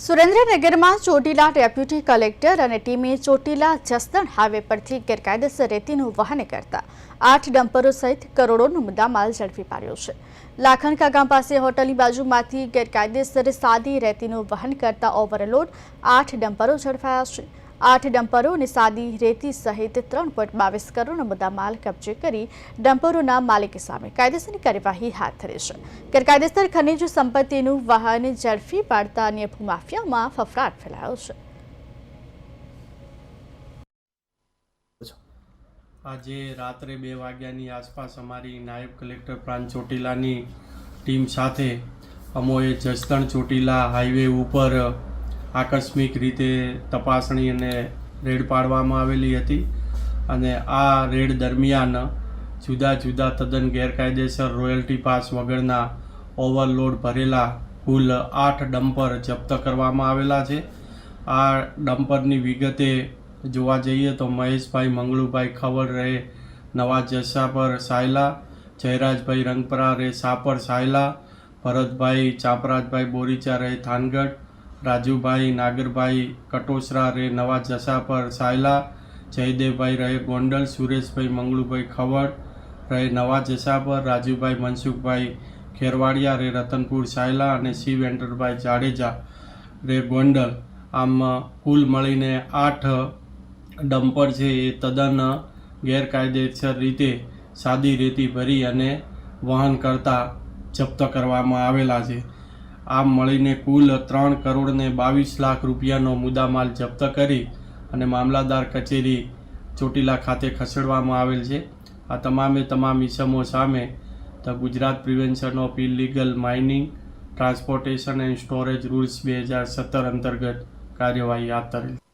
સુરેન્દ્રનગરમાં Chotila deputy collector અને ટીમે ચોટીલા જસદણ હાઈવે પરથી ગેરકાયદેસર રેતીનું વહન કરતા આઠ ડમ્પરો સહિત કરોડોનો મુદ્દામાલ ઝડપી પાડ્યો છે. લાખણકા ગામ પાસે હોટલની બાજુમાંથી ગેરકાયદેસર સાદી રેતીનું વહન કરતા ઓવરલોડ આઠ ડમ્પરો ઝડપાયા છે. આઠ ડમ્પરો અને સાદી રેતી સહિત ત્રણ પોઈન્ટ બાવીસ કરોડનો માલ કબજે કરી ડમ્પરોના માલિક સામે કાયદેસરની કાર્યવાહી હાથ ધરી છે. ગેરકાયદેસર ખનિજ સંપત્તિનું વાહન ઝડપી પાડતા અન્ય ભૂમાફિયામાં ફફડાટ ફેલાયો છે. આજે રાત્રે બે વાગ્યાની આસપાસ અમારી નાયબ કલેક્ટર પ્રાંત ચોટીલાની ટીમ સાથે અમોએ જસદણ ચોટીલા હાઈવે ઉપર આકસ્મિક રીતે તપાસણી અને રેડ પાડવામાં આવેલી હતી અને આ રેડ દરમિયાન જુદા જુદા તદ્દન ગેરકાયદેસર રોયલ્ટી પાસ વગરના ઓવરલોડ ભરેલા કુલ આઠ ડમ્પર જપ્ત કરવામાં આવેલા છે. આ ડમ્પરની વિગતે જોવા જઈએ તો મહેશભાઈ મંગળુભાઈ ખવડ રહે નવા પર સાયલા, જયરાજભાઈ રંગપરા રહે સાપર સાયલા, ભરતભાઈ ચાપરાજભાઈ બોરીચા રહે થાનગઢ રાજુભાઈ, નાગરભાઈ, કટોસરા, રે નવા જસાપર, સાયલા, જયદેવભાઈ, રહે ગોંડલ, સુરેશભાઈ, મંગળુભાઈ, ખવડ, રહે નવા જસાપર, રાજુભાઈ, મનસુખભાઈ, ખેરવાડિયા, રે રતનપુર, સાયલા અને શિવ એન્ટરભાઈ જાડેજા, રે ગોંડલ. આમ, કુલ મળીને આઠ ડમ્પર છે એ તદ્દન ગેરકાયદેસર રીતે સાદી રેતી ભરી અને વહન કરતા જપ્ત કરવામાં આવેલા છે. આમ મળીને કુલ ત્રણ કરોડને બાવીસ લાખ રૂપિયાનો મુદ્દામાલ જપ્ત કરી અને મામલાદાર કચેરી ચોટીલા ખાતે ખસેડવામાં આવેલ છે. આ તમામે તમામ ઇસમો સામે the Gujarat prevention of illegal mining, transportation and storage rules બે હજાર સત્તર અંતર્ગત કાર્યવાહી હાથ ધરેલ